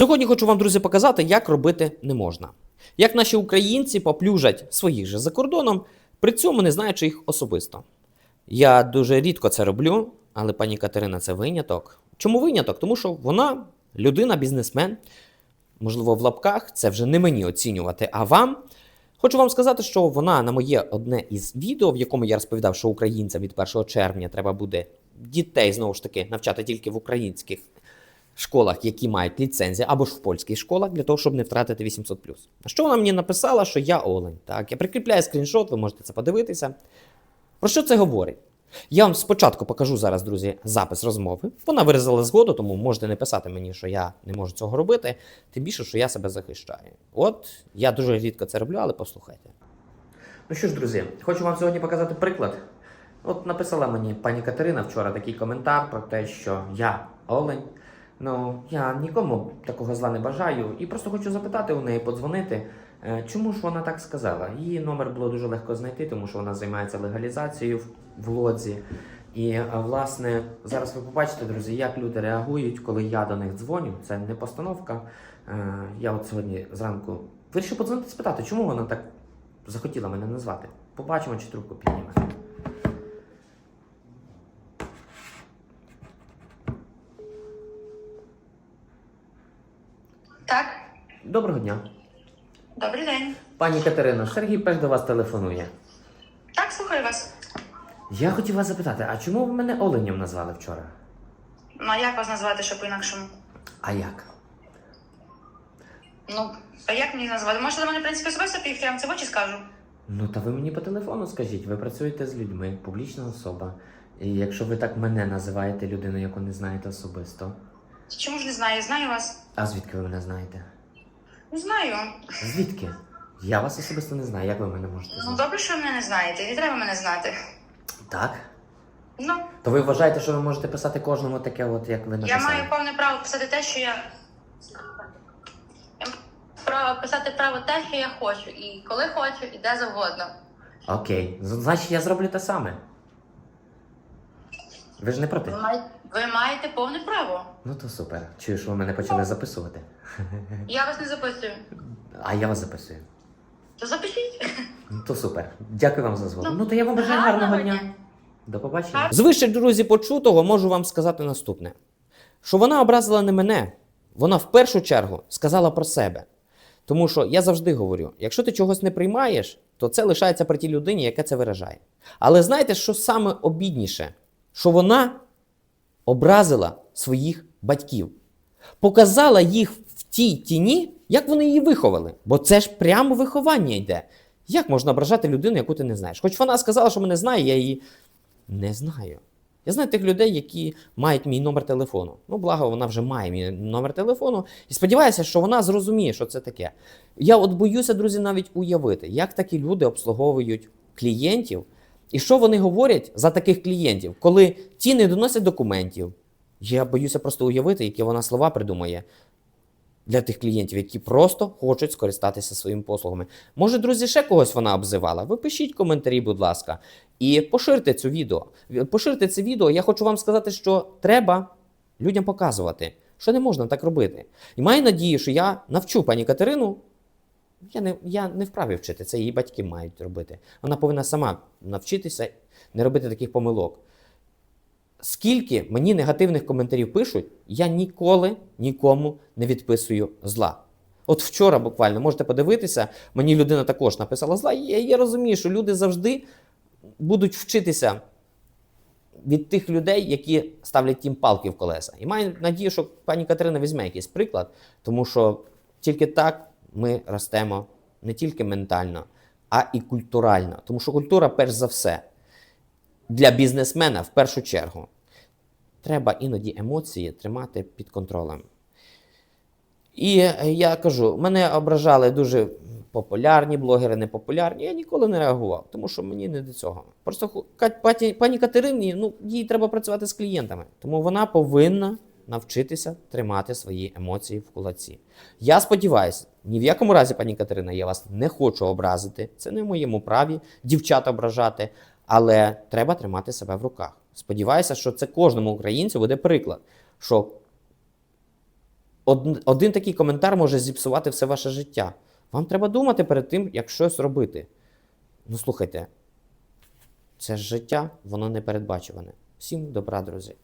Сьогодні хочу вам, друзі, показати, як робити не можна. Як наші українці поплюжать своїх же за кордоном, при цьому не знаючи їх особисто. Я дуже рідко це роблю, але пані Катерина це виняток. Чому виняток? Тому що вона людина-бізнесмен, можливо, в лапках, це вже не мені оцінювати, а вам. Хочу вам сказати, що вона на моє одне із відео, в якому я розповідав, що українцям від 1 червня треба буде дітей знову ж таки навчати тільки в українських школах, які мають ліцензію, або ж в польських школах, для того, щоб не втратити 800+. А що вона мені написала, що я олень? Так, я прикріпляю скріншот, ви можете це подивитися. Про що це говорить? Я вам спочатку покажу зараз, друзі, запис розмови. Вона виразила згоду, тому можете не писати мені, що я не можу цього робити, тим більше, що я себе захищаю. От я дуже рідко це роблю, але послухайте. Ну що ж, друзі, хочу вам сьогодні показати приклад. От написала мені пані Катерина вчора такий коментар про те, що я олень. Ну, я нікому такого зла не бажаю і просто хочу запитати у неї, подзвонити. Е, Чому ж вона так сказала? Її номер було дуже легко знайти, тому що вона займається легалізацією в- лодзі. І е, власне зараз ви побачите, друзі, як люди реагують, коли я до них дзвоню. Це не постановка. Е, Я от сьогодні зранку вирішив подзвонити спитати, чому вона так захотіла мене назвати. Побачимо, чи трубку підніме. Так, Доброго дня. добрий день. Пані Катерино, Сергій Пеш до вас телефонує. Так, слухаю вас. Я хотів вас запитати, а чому ви мене оленем назвали вчора? Ну а як вас назвати, що по-інакшому? А як? Ну, а як мені назвати? Можете до мене, в принципі, особисто приїхати, я вам це в очі скажу. Ну та ви мені по телефону скажіть, ви працюєте з людьми, публічна особа. І якщо ви так мене називаєте людиною, яку не знаєте особисто, Чому ж не знаю? Я знаю вас. а звідки ви мене знаєте? Не знаю. Звідки? Я вас особисто не знаю, як ви мене можете Ну добре, що ви мене не знаєте. Не треба мене знати. Так? Ну, То ви вважаєте, що ви можете писати кожному таке, от як ви я маю повне право писати те, що я. Я маю право писати право те, що я хочу. І коли хочу, і де завгодно. Окей, значить я зроблю те саме. Ви ж не проти? Ви маєте, ви маєте повне право. Ну то супер. Чую, що ви мене почали записувати. Я вас не записую. А я вас записую. То запишіть. Ну то супер. Дякую вам за згоду. Ну, Ну то я вам бажаю гарного гарного дня. дня. До побачення. З вище, друзі, почутого можу вам сказати наступне: що вона образила не мене, вона в першу чергу сказала про себе. Тому що я завжди говорю: якщо ти чогось не приймаєш, то це лишається при тій людині, яка це виражає. Але знаєте, що саме обідніше? Що вона образила своїх батьків, показала їх в тій тіні, як вони її виховали. Бо це ж прямо виховання йде. Як можна ображати людину, яку ти не знаєш? Хоч вона сказала, що мене знає, я її не знаю. Я знаю тих людей, які мають мій номер телефону. Ну, благо, вона вже має мій номер телефону. І сподіваюся, що вона зрозуміє, що це таке. Я от боюся, друзі, навіть уявити, як такі люди обслуговують клієнтів, і що вони говорять за таких клієнтів, коли ті не доносять документів. Я боюся просто уявити, які вона слова придумає для тих клієнтів, які просто хочуть скористатися своїми послугами. Може, друзі, ще когось вона обзивала? Ви пишіть коментарі, будь ласка, і поширте це відео. Поширте це відео. Я хочу вам сказати, що треба людям показувати, що не можна так робити. І маю надію, що я навчу пані Катерину. Я не, я не вправі вчити, це її батьки мають робити. Вона повинна сама навчитися не робити таких помилок. Скільки мені негативних коментарів пишуть, я ніколи нікому не відписую зла. От вчора буквально можете подивитися, мені людина також написала зла. Я, я розумію, що люди завжди будуть вчитися від тих людей, які ставлять їм палки в колеса. І маю надію, що пані Катерина візьме якийсь приклад, тому що тільки так ми ростемо не тільки ментально, а і культурально. Тому що культура, перш за все, для бізнесмена в першу чергу. Треба іноді емоції тримати під контролем. І я кажу, мене ображали дуже популярні блогери, непопулярні. Я ніколи не реагував, тому що мені не до цього. Просто пані Катерині, ну, їй треба працювати з клієнтами. Тому вона повинна навчитися тримати свої емоції в кулаці. Я сподіваюся, ні в якому разі, пані Катерина, я вас не хочу образити. Це не в моєму праві дівчат ображати, але треба тримати себе в руках. Сподіваюся, що це кожному українцю буде приклад, що Од- Один такий коментар може зіпсувати все ваше життя. Вам треба думати перед тим, як щось робити. Ну, слухайте, це ж життя, воно не передбачуване. Всім добра, друзі.